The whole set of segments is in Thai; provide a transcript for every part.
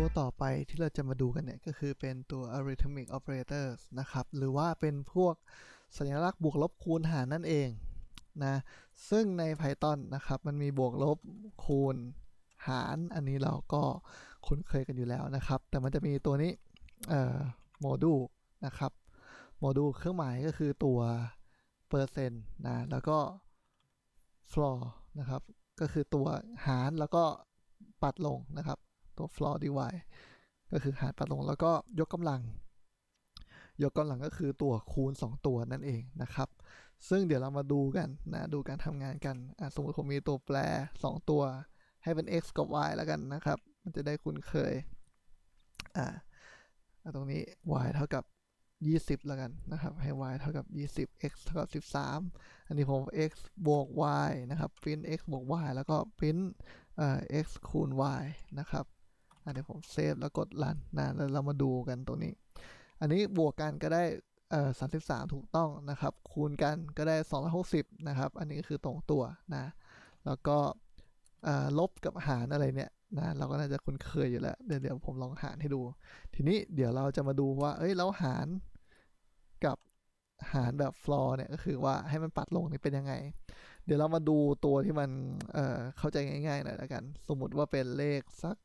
ตัวต่อไปที่เราจะมาดูกันเนี่ย ก็คือเป็นตัว arithmetic operators นะครับ หรือว่าเป็นพวกสัญลักษณ์บวกลบคูณหารนั่นเองนะ ซึ่งใน Python นะครับ มันมีบวกลบคูณหาร อันนี้เราก็คุ้นเคยกันอยู่แล้วนะครับ แต่มันจะมีตัวนี้เอ่อโมดูลนะครับโมดูลเครื่องหมายก็คือตัวเปอร์เซ็นต์นะ แล้วก็ floor นะครับ ก็คือตัวหารแล้วก็ปัดลงนะครับ ตัว floor divide ก็คือหารปัดลงแล้วก็ยกกำลัง ยกกำลังก็คือตัวคูณ 2 ตัวนั่นเองนะครับ ซึ่งเดี๋ยวเรามาดูกันนะดูการทำงานกันสมมติผมมีตัวแปร 2 ตัว ให้เป็น x กับ y แล้วกันนะครับ มันจะได้คุ้นเคยอ่าตรงนี้ y เท่ากับ 20 แล้วกันนะครับ ให้ y เท่ากับ 20 x เท่ากับ 13 อันนี้ผม x บวก y นะครับ print x บวก y แล้วก็ print เอ่อ x คูณ y นะครับ อันนี้ผมเซฟแล้วกดรันนะแล้วเรามาดูกันตรงนี้ อันนี้บวกกันก็ได้เอ่อ33ถูกต้องนะครับ คูณกันก็ได้ 260 นะครับ อันนี้ก็คือตรงตัวนะ แล้วก็ลบกับหารอะไรเนี่ยนะเราก็น่าจะคุ้นเคยอยู่แล้ว เดี๋ยวเดี๋ยวผมลองหารให้ดู ทีนี้เดี๋ยวเราจะมาดูว่า เอ้ยแล้วหารกับหารแบบฟลอร์เนี่ยก็คือว่าให้มันปัดลงนี่เป็นยังไง เดี๋ยวเรามาดูตัวที่มันเเข้าใจง่ายๆหน่อยละกัน สมมติว่าเป็นเลขสัก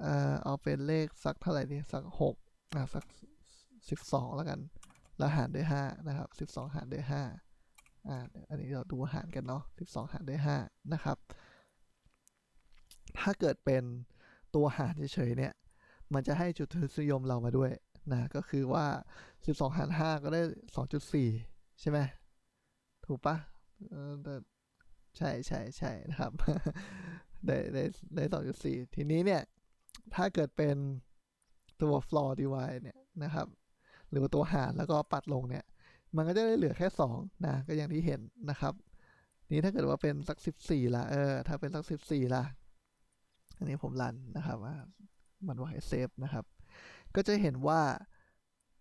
เอ่อเอาเป็นเลขสักเท่าไหร่ดีสักหกอะสักสิบสองแล้วกัน แล้วหารด้วยห้านะครับสิบสองหารด้วยห้าอ่าอันนี้เราดูหารกันเนาะสิบสองหารด้วยห้านะครับ ถ้าเกิดเป็นตัวหารเฉยๆเนี่ยมันจะให้จุดทศนิยมเรามาด้วยนะก็คือว่า 12 หาร 5 ก็ได้ 2.4 ใช่ไหมถูกปะใช่ใช่ใช่นะครับ ได้ได้ได้ 2.4 ทีนี้เนี่ย ถ้าเกิดเป็นตัว floor divide เนี่ยนะครับ หรือว่าตัวหารแล้วก็ปัดลงเนี่ย มันก็จะได้เหลือแค่ 2 นะ ก็อย่างที่เห็นนะครับ นี้ถ้าเกิดว่าเป็นสัก 14ละเออ ถ้าเป็นสัก 14ละอันนี้ผมรันนะครับว่ามันว่าให้เซฟนะครับ ก็จะเห็นว่า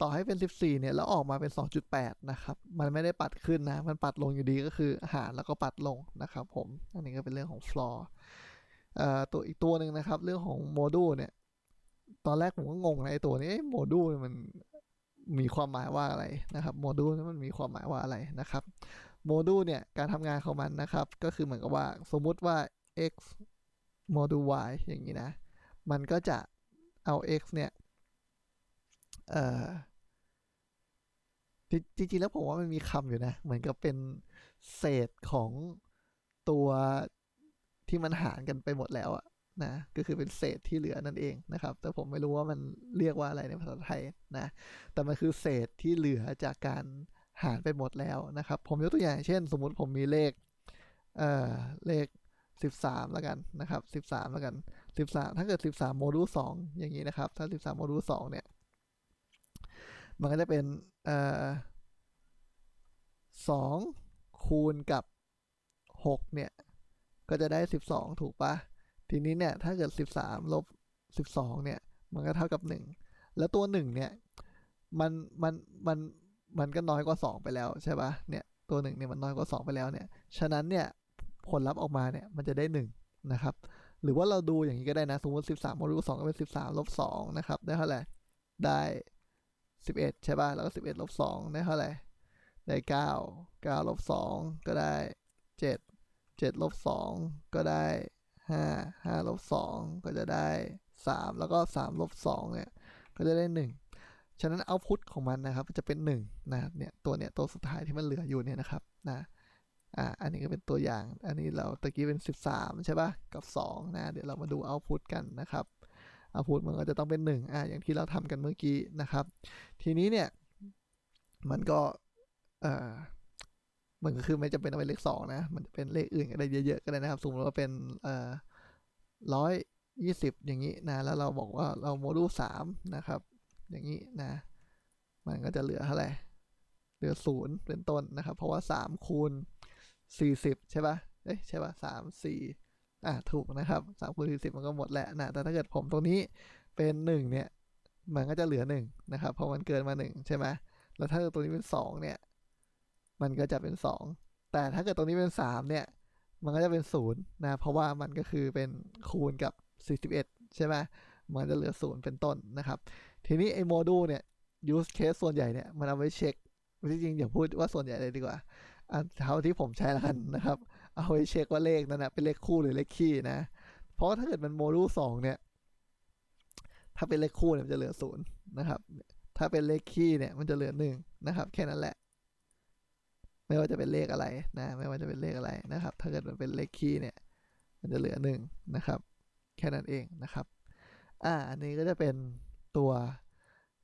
ต่อให้เป็น 14 เนี่ย แล้วออกมาเป็น 2.8 นะครับ มันไม่ได้ปัดขึ้นนะ มันปัดลงอยู่ดีก็คือหารแล้วก็ปัดลงนะครับผม อันนี้ก็เป็นเรื่องของ floor เอ่อ ตัวอีกตัวหนึ่งนะครับ เรื่องของโมดูลเนี่ย ตอนแรกผมก็งงนะไอตัวนี้โมดูลมันมีความหมายว่าอะไรนะครับโมดูลมันมีความหมายว่าอะไรนะครับโมดูลเนี่ยการทำงานของมันนะครับ ก็คือเหมือนกับว่าสมมุติว่า x โมดูล y อย่างนี้นะ มันก็จะเอา x เนี่ยเอ่อจริงๆแล้วผมว่ามันมีคำอยู่นะ เหมือนกับเป็นเศษของตัว ที่มันหารกันไปหมดแล้วอะนะก็คือเป็นเศษที่เหลือนั่นเองนะครับ แต่ผมไม่รู้ว่ามันเรียกว่าอะไรในภาษาไทยนะ แต่มันคือเศษที่เหลือจากการหารไปหมดแล้วนะครับ ผมยกตัวอย่างเช่น สมมุติผมมีเลขเอ่อเลข 13แล้วกันนะครับ 13แล้วกัน 13 ถ้าเกิด 13 โมดูล2อย่างนี้นะครับ ถ้า 13 โมดูล2เนี่ย มันก็จะเป็นเอ่อ2คูณกับ 6 เนี่ย ก็จะได้ 12 ถูกปะทีนี้เนี่ยถ้าเกิด 13ลบ12เนี่ยมันก็เท่ากับ 1 แล้วตัว 1 เนี่ยมันมันมันมันก็น้อยกว่า 2 ไปแล้วใช่ปะเนี่ยตัว1เนี่ยมันน้อยกว่า 2 ไปแล้วเนี่ยฉะนั้นเนี่ยผลลัพธ์ออกมาเนี่ยมันจะได้ 1 นะครับ หรือว่าเราดูอย่างนี้ก็ได้นะสมมติ 13โมดูล2ก็เป็น 13ลบ2นะครับได้เท่าไหร่ได้ 11 ใช่ป่ะแล้วก็11ลบ2ได้เท่าไหร่ได้ 9 9ลบ2ก็ได้ 7 7ลบ2ก็ได้ 5 5ลบ2ก็จะได้ 3 แล้วก็ 3 ลบ2เนี่ย ก็จะได้ 1 ฉะนั้นเอาพุทของมันนะครับจะเป็น1นะเนี่ยตัวเนี่ยตัวสุดท้ายที่มันเหลืออยู่เนี่ยนะครับนะอ่าอันนี้ก็เป็นตัวอย่าง อันนี้เราตะกี้เป็น 13 ใช่ปะกับ 2 นะ เดี๋ยวเรามาดูเอาพุทกันนะครับเอาพุทมันก็จะต้องเป็น 1 อ่าอย่างที่เราทำกันเมื่อกี้นะครับ ทีนี้เนี่ยมันก็เอ่อ มันก็คือไม่จำเป็นต้องเป็นเลข2นะ มันจะเป็นเลขอื่นก็ได้เยอะๆก็ได้นะครับสมมติว่าเป็นเอ่อร้อยยี่สิบอย่างนี้นะ แล้วเราบอกว่าเราโมดูล3นะครับ อย่างนี้นะ มันก็จะเหลือเท่าไหร่ เหลือศูนย์เป็นต้นนะครับ เพราะว่า3คูณ40ใช่ปะ่ะเอ้ยใช่ปะ่ะสามสี่อะถูกนะครับสามคูณสี่สิบมันก็หมดแหละนะ แต่ถ้าเกิดผมตรงนี้เป็นหนึ่งเนี่ย มันก็จะเหลือหนึ่งนะครับ เพราะมันเกินมาหนึ่งใช่ไหมแล้วถ้าเกิดตรงนี้เป็นสองเนี่ย มันก็จะเป็นสองแต่ถ้าเกิดตรงนี้เป็นสามเนี่ย มันก็จะเป็นศูนย์นะเพราะว่ามันก็คือเป็นคูณกับ 41 ใช่ไหมมันจะเหลือศูนย์เป็นต้นนะครับ ทีนี้ไอ้โมดูลเนี่ย use case ส่วนใหญ่เนี่ย มันเอาไว้เช็คจริงๆอย่าพูดว่าส่วนใหญ่เลยดีกว่าอันเท่าที่ผมใช้แล้วกันนะครับ เอาไว้เช็คว่าเลขนั้นนะเป็นเลขคู่หรือเลขคี่นะ เพราะถ้าเกิดมันโมดูลสองเนี่ย ถ้าเป็นเลขคู่เนี่ยมันจะเหลือศูนย์นะครับ ถ้าเป็นเลขคี่เนี่ยมันจะเหลือหนึ่งนะครับ แค่นั้นแหละ ไม่ว่าจะเป็นเลขอะไรนะ ไม่ว่าจะเป็นเลขอะไรนะครับ ถ้าเกิดมันเป็นเลขคี่เนี่ย มันจะเหลือหนึ่งนะครับ แค่นั้นเองนะครับ อ่า อันนี้ก็จะเป็นตัว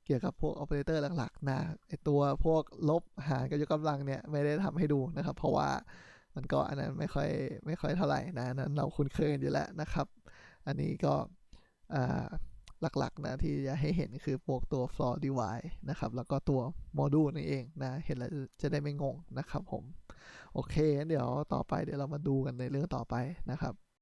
เกี่ยวกับพวก o อ e r a t o r หลักๆนะไอตัวพวกลบหารกับยกกำลังเนี่ยไม่ได้ทำให้ดูนะครับ เพราะว่ามันก็อันนั้นไม่ค่อยไม่ค่อยเท่าไหร่นะอันนั้นเราคุ้นเคยกันอยู่แล้วนะครับ อันนี้ก็อ่า หลักๆนะที่จะให้เห็นคือพวกตัว floor device นะครับ แล้วก็ตัวโมดูลนั่นเองนะ เห็นแล้วจะได้ไม่งงนะครับผม โอเค เดี๋ยวต่อไปเดี๋ยวเรามาดูกันในเรื่องต่อไปนะครับ